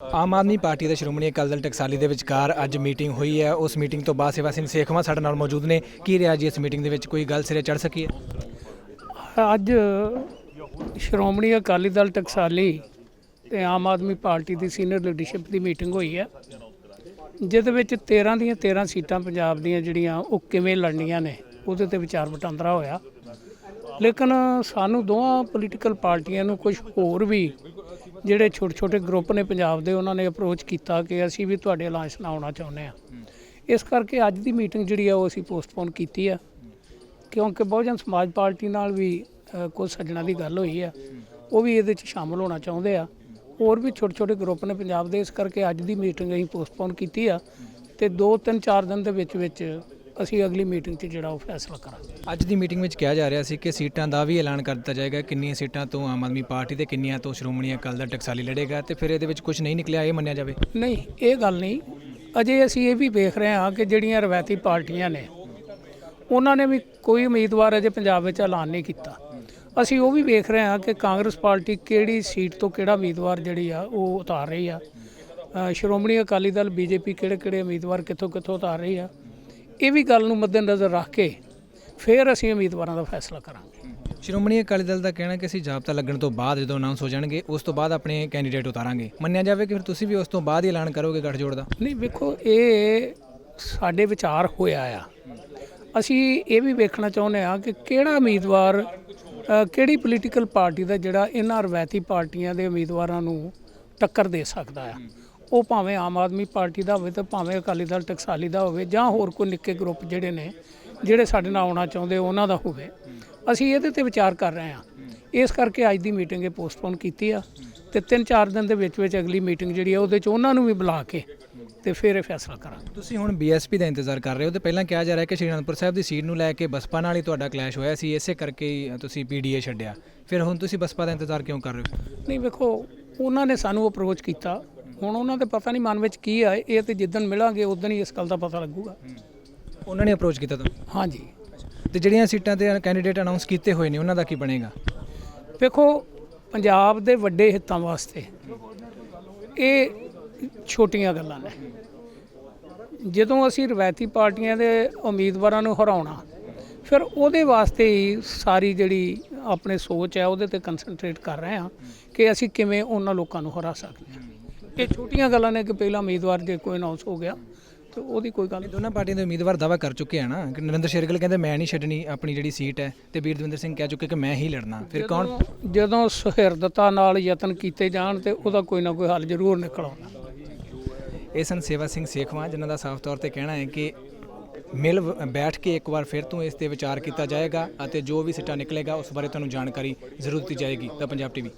ਆਮ Aadmi party ਦੇ ਸ਼੍ਰੋਮਣੀ ਅਕਾਲੀ ਦਲ ਟਕਸਾਲੀ ਦੇ ਵਿਚਕਾਰ ਅੱਜ ਮੀਟਿੰਗ ਹੋਈ ਹੈ। ਉਸ ਮੀਟਿੰਗ ਤੋਂ ਬਾਅਦ ਸੇਵਾ ਸਿੰਘ ਸੇਖਵਾਂ ਸਾਡੇ ਨਾਲ ਮੌਜੂਦ ਨੇ। ਕੀ ਰਿਹਾ ਜੀ ਇਸ ਮੀਟਿੰਗ ਦੇ ਵਿੱਚ? ਕੋਈ ਗੱਲ ਸਿਰੇ ਚੜ ਸਕੀ ਹੈ? ਅੱਜ ਸ਼੍ਰੋਮਣੀ ਅਕਾਲੀ ਦਲ ਟਕਸਾਲੀ ਤੇ ਆਮ ਆਦਮੀ ਪਾਰਟੀ ਦੀ ਸੀਨੀਅਰ ਲੀਡਰਸ਼ਿਪ ਦੀ ਮੀਟਿੰਗ ਹੋਈ ਹੈ। ਜਿਹਦੇ ਵਿੱਚ 13 ਦੀਆਂ 13 ਸੀਟਾਂ ਪੰਜਾਬ ਦੀਆਂ ਜਿਹੜੀਆਂ ਉਹ ਕਿਵੇਂ ਲੜਨੀਆਂ ਨੇ, ਉਹਦੇ ਤੇ ਵਿਚਾਰ ਵਟਾਂਦਰਾ ਹੋਇਆ। ਲੇਕਿਨ ਸਾਨੂੰ ਦੋਵਾਂ ਪੋਲੀਟੀਕਲ ਪਾਰਟੀਆਂ ਨੂੰ ਕੁਝ ਹੋਰ ਵੀ ਜਿਹੜੇ ਛੋਟੇ ਛੋਟੇ ਗਰੁੱਪ ਨੇ ਪੰਜਾਬ ਦੇ ਉਹਨਾਂ ਨੇ ਅਪਰੋਚ ਕੀਤਾ ਕਿ ਅਸੀਂ ਵੀ ਤੁਹਾਡੇ ਅਲਾਈਅੰਸ ਨਾਲ ਆਉਣਾ ਚਾਹੁੰਦੇ ਆ ਇਸ ਕਰਕੇ ਅੱਜ ਦੀ ਮੀਟਿੰਗ ਜਿਹੜੀ ਆ ਉਹ ਅਸੀਂ ਪੋਸਟਪੋਨ ਕੀਤੀ ਆ। ਕਿਉਂਕਿ ਬਹੁਜਨ ਸਮਾਜ ਪਾਰਟੀ ਨਾਲ ਵੀ ਕੁਝ ਸੱਜਣਾ ਦੀ ਗੱਲ ਹੋਈ ਆ। ਉਹ ਵੀ ਇਹਦੇ 'ਚ ਸ਼ਾਮਲ ਹੋਣਾ ਚਾਹੁੰਦੇ ਆ। ਹੋਰ ਵੀ ਛੋਟੇ ਛੋਟੇ ਗਰੁੱਪ ਨੇ ਪੰਜਾਬ ਦੇ ਇਸ ਕਰਕੇ ਅੱਜ ਦੀ ਮੀਟਿੰਗ ਅਸੀਂ ਪੋਸਟਪੋਨ ਕੀਤੀ ਆ। ਤੇ 2 3 4 ਦਿਨ ਦੇ ਵਿੱਚ ਵਿੱਚ ਅਸੀਂ ਅਗਲੀ ਮੀਟਿੰਗ 'ਚ ਜਿਹੜਾ ਉਹ ਫੈਸਲਾ ਕਰਾਂਗੇ। ਅੱਜ ਦੀ ਮੀਟਿੰਗ ਵਿੱਚ ਕਿਹਾ ਜਾ ਰਿਹਾ ਸੀ ਕਿ ਸੀਟਾਂ ਦਾ ਵੀ ਐਲਾਨ ਕਰ ਦਿੱਤਾ ਜਾਏਗਾ ਕਿੰਨੀਆਂ ਸੀਟਾਂ ਤੋਂ ਆਮ ਆਦਮੀ ਪਾਰਟੀ ਤੇ ਕਿੰਨੀਆਂ ਤੋਂ ਸ਼੍ਰੋਮਣੀ ਅਕਾਲੀ ਦਲ ਟਕਸਾਲੀ ਲੜੇਗਾ ਤੇ ਫਿਰ ਇਹਦੇ ਵਿੱਚ ਕੁਝ ਨਹੀਂ ਨਿਕਲਿਆ ਇਹ ਮੰਨਿਆ ਜਾਵੇ। ਨਹੀਂ ਇਹ ਗੱਲ ਨਹੀਂ। ਅਜੇ ਅਸੀਂ ਇਹ ਵੀ ਵੇਖ ਰਹੇ ਹਾਂ ਕਿ ਜਿਹੜੀਆਂ ਰਵਾਇਤੀ ਪਾਰਟੀਆਂ ਨੇ ਉਹਨਾਂ ਨੇ ਵੀ ਕੋਈ ਉਮੀਦਵਾਰ ਅਜੇ ਪੰਜਾਬ ਵਿੱਚ ਐਲਾਨ ਨਹੀਂ ਕੀਤਾ। ਅਸੀਂ ਉਹ ਵੀ ਵੇਖ ਰਹੇ ਹਾਂ ਕਿ ਕਾਂਗਰਸ ਪਾਰਟੀ ਕਿਹੜੀ ਸੀਟ ਤੋਂ ਕਿਹੜਾ ਉਮੀਦਵਾਰ ਜਿਹੜੀ ਆ ਉਹ ਉਤਾਰ ਰਹੀ ਆ। ਸ਼੍ਰੋਮਣੀ ਅਕਾਲੀ ਦਲ ਬੀਜੇਪੀ ਕਿਹੜੇ ਕਿਹੜੇ ਉਮੀਦਵਾਰ ਕਿੱਥੋਂ ਕਿੱਥੋਂ ਉਤਾਰ ਰਹੀ ਆ। ਇਹ ਵੀ ਗੱਲ ਨੂੰ ਮੱਦੇਨਜ਼ਰ ਰੱਖ ਕੇ ਫਿਰ ਅਸੀਂ ਉਮੀਦਵਾਰਾਂ ਦਾ ਫੈਸਲਾ ਕਰਾਂਗੇ। ਸ਼੍ਰੋਮਣੀ ਅਕਾਲੀ ਦਲ ਦਾ ਕਹਿਣਾ ਕਿ ਅਸੀਂ ਜਾਬਤਾ ਲੱਗਣ ਤੋਂ ਬਾਅਦ ਜਦੋਂ ਅਨਾਉਂਸ ਹੋ ਜਾਣਗੇ ਉਸ ਤੋਂ ਬਾਅਦ ਆਪਣੇ ਕੈਂਡੀਡੇਟ ਉਤਾਰਾਂਗੇ। ਮੰਨਿਆ ਜਾਵੇ ਕਿ ਫਿਰ ਤੁਸੀਂ ਵੀ ਉਸ ਤੋਂ ਬਾਅਦ ਹੀ ਐਲਾਨ ਕਰੋਗੇ ਗੱਠਜੋੜ ਦਾ? ਨਹੀਂ ਵੇਖੋ ਇਹ ਸਾਡੇ ਵਿਚਾਰ ਹੋਇਆ ਆ। ਅਸੀਂ ਇਹ ਵੀ ਵੇਖਣਾ ਚਾਹੁੰਦੇ ਆ ਕਿ ਕਿਹੜਾ ਉਮੀਦਵਾਰ ਕਿਹੜੀ ਪੋਲੀਟੀਕਲ ਪਾਰਟੀ ਦਾ ਜਿਹੜਾ ਇਹਨਾਂ ਰਵਾਇਤੀ ਪਾਰਟੀਆਂ ਦੇ ਉਮੀਦਵਾਰਾਂ ਨੂੰ ਟੱਕਰ ਦੇ ਸਕਦਾ ਆ। ਉਹ ਭਾਵੇਂ ਆਮ ਆਦਮੀ ਪਾਰਟੀ ਦਾ ਹੋਵੇ ਤੇ ਭਾਵੇਂ ਅਕਾਲੀ ਦਲ ਟਕਸਾਲੀ ਦਾ ਹੋਵੇ ਜਾਂ ਹੋਰ ਕੋਈ ਨਿੱਕੇ ਗਰੁੱਪ ਜਿਹੜੇ ਨੇ ਜਿਹੜੇ ਸਾਡੇ ਨਾਲ ਆਉਣਾ ਚਾਹੁੰਦੇ ਉਹਨਾਂ ਦਾ ਹੋਵੇ। ਅਸੀਂ ਇਹਦੇ ਤੇ ਵਿਚਾਰ ਕਰ ਰਹੇ ਹਾਂ। ਇਸ ਕਰਕੇ ਅੱਜ ਦੀ ਮੀਟਿੰਗ ਇਹ ਪੋਸਟਪੋਨ ਕੀਤੀ ਆ ਤੇ 3-4 ਦਿਨ ਦੇ ਵਿੱਚ ਵਿੱਚ ਅਗਲੀ ਮੀਟਿੰਗ ਜਿਹੜੀ ਆ ਉਹਦੇ ਚ ਉਹਨਾਂ ਨੂੰ ਵੀ ਬੁਲਾ ਕੇ ਤੇ ਫਿਰ ਇਹ ਫੈਸਲਾ ਕਰਾਂਗੇ। ਤੁਸੀਂ ਹੁਣ ਬੀਐਸਪੀ ਦਾ ਇੰਤਜ਼ਾਰ ਕਰ ਰਹੇ ਹੋ ਤੇ ਪਹਿਲਾਂ ਕਿਹਾ ਜਾ ਰਿਹਾ ਕਿ ਸ਼੍ਰੀ ਅਨੰਦਪੁਰ ਸਾਹਿਬ ਦੀ ਸੀਟ ਨੂੰ ਲੈ ਕੇ ਬਸਪਾ ਨਾਲ ਹੀ ਤੁਹਾਡਾ ਕਲੈਸ਼ ਹੋਇਆ ਸੀ ਇਸੇ ਕਰਕੇ ਤੁਸੀਂ ਪੀਡੀਏ ਛੱਡਿਆ। ਫਿਰ ਹੁਣ ਤੁਸੀਂ ਬਸਪਾ ਦਾ ਇੰਤਜ਼ਾਰ ਕਿਉਂ ਕਰ ਰਹੇ ਹੋ? ਨਹੀਂ ਵੇਖੋ ਉਹਨਾਂ ਨੇ ਸਾਨੂੰ ਅਪਰੋਚ ਕੀਤਾ। ਹੁਣ ਉਹਨਾਂ ਦੇ ਪਤਾ ਨਹੀਂ ਮਨ ਵਿੱਚ ਕੀ ਆ ਇਹ ਤੇ ਜਿੱਦਣ ਮਿਲਾਂਗੇ ਉਦੋਂ ਹੀ ਇਸ ਗੱਲ ਦਾ ਪਤਾ ਲੱਗੂਗਾ। ਉਹਨਾਂ ਨੇ ਅਪਰੋਚ ਕੀਤਾ ਤੁਹਾਨੂੰ? ਹਾਂਜੀ। ਤੇ ਜਿਹੜੀਆਂ ਸੀਟਾਂ ਤੇ ਕੈਂਡੀਡੇਟ ਅਨਾਉਂਸ ਕੀਤੇ ਹੋਏ ਨੇ ਉਹਨਾਂ ਦਾ ਕੀ ਬਣੇਗਾ? ਵੇਖੋ ਪੰਜਾਬ ਦੇ ਵੱਡੇ ਹਿੱਤਾਂ ਵਾਸਤੇ ਇਹ ਛੋਟੀਆਂ ਗੱਲਾਂ ਨੇ। ਜਦੋਂ ਅਸੀਂ ਰਵਾਇਤੀ ਪਾਰਟੀਆਂ ਦੇ ਉਮੀਦਵਾਰਾਂ ਨੂੰ ਹਰਾਉਣਾ ਫਿਰ ਉਹਦੇ ਵਾਸਤੇ ਹੀ ਸਾਰੀ ਜਿਹੜੀ ਆਪਣੇ ਸੋਚ ਹੈ ਉਹਦੇ ਤੇ ਕਨਸੈਂਟਰੇਟ ਕਰ ਰਹੇ ਹਾਂ ਕਿ ਅਸੀਂ ਕਿਵੇਂ ਉਹਨਾਂ ਲੋਕਾਂ ਨੂੰ ਹਰਾ ਸਕਦੇ ਹਾਂ। ਇਹ ਛੋਟੀਆਂ ਗੱਲਾਂ ਨੇ ਕਿ ਪਹਿਲਾ ਉਮੀਦਵਾਰ ਜੇ ਕੋਈ ਅਨਾਉਂਸ ਹੋ ਗਿਆ ਤੇ ਉਹਦੀ ਕੋਈ ਗੱਲ ਇਹ ਦੋਨਾਂ ਪਾਰਟੀਆਂ ਦੇ ਉਮੀਦਵਾਰ ਦਾਵਾ ਕਰ ਚੁੱਕੇ ਆ ਨਾ ਕਿ ਨਰਿੰਦਰ ਸ਼ੇਰਗਿੱਲ ਕਹਿੰਦੇ ਮੈਂ ਨਹੀਂ ਛੱਡਣੀ ਆਪਣੀ ਜਿਹੜੀ ਸੀਟ ਹੈ ਤੇ ਵੀਰਦਵਿੰਦਰ ਸਿੰਘ ਕਹਿ ਚੁੱਕੇ ਕਿ ਮੈਂ ਹੀ ਲੜਨਾ ਫਿਰ ਕੌਣ? ਜਦੋਂ- ਜਦੋਂ ਸੁਹਿਰਦਤਾ ਨਾਲ ਯਤਨ ਕੀਤੇ ਜਾਣ ਤੇ ਉਹਦਾ ਕੋਈ ਨਾ ਕੋਈ ਹੱਲ ਜ਼ਰੂਰ ਨਿਕਲ ਆਉਂਦਾ। ਇਹ ਸਨ ਸੇਵਾ ਸਿੰਘ ਸੇਖਵਾਂ ਜਿਨ੍ਹਾਂ ਦਾ ਸਾਫ਼ ਤੌਰ ਤੇ ਕਹਿਣਾ ਹੈ ਕਿ ਮਿਲ ਵ- ਬੈਠ ਕੇ ਇੱਕ ਵਾਰ ਫਿਰ ਤੋਂ ਇਸ ਤੇ ਵਿਚਾਰ ਕੀਤਾ ਜਾਏਗਾ ਅਤੇ ਜੋ ਵੀ ਸਿੱਟਾ ਨਿਕਲੇਗਾ ਉਸ ਬਾਰੇ ਤੁਹਾਨੂੰ ਜਾਣਕਾਰੀ ਜ਼ਰੂਰ ਦਿੱਤੀ ਜਾਏਗੀ ਤਾਂ ਪੰਜਾਬ ਟੀਵੀ